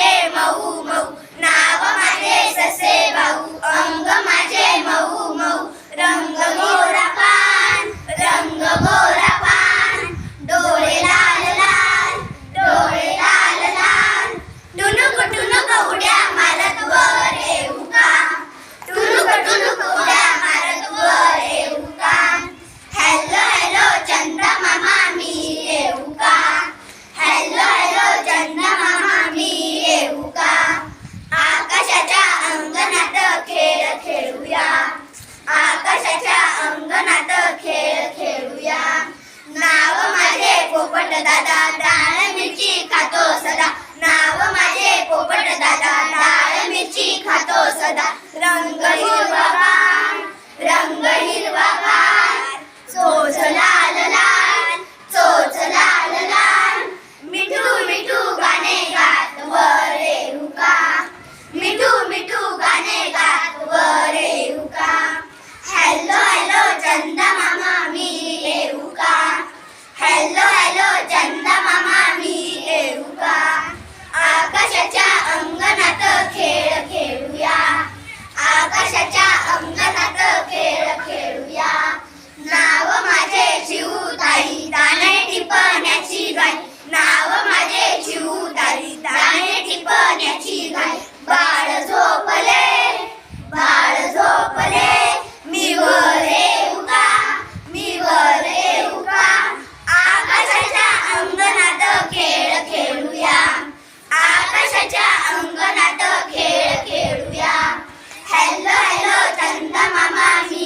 Adema, uma. दादा डाळ मिरची खातो सदा. नाव माझे पोपट दादा डाळ मिरची खातो सदा. रंग पाण्याची घाई. बाळ झोपले बाळ झोपले. मी वर येऊ का? मी वर येऊ का? आकाशाच्या अंगणात खेळ खेळूया. आकाशाच्या अंगणात खेळ खेळूया. हॅलो हॅलो चंदा मामा मी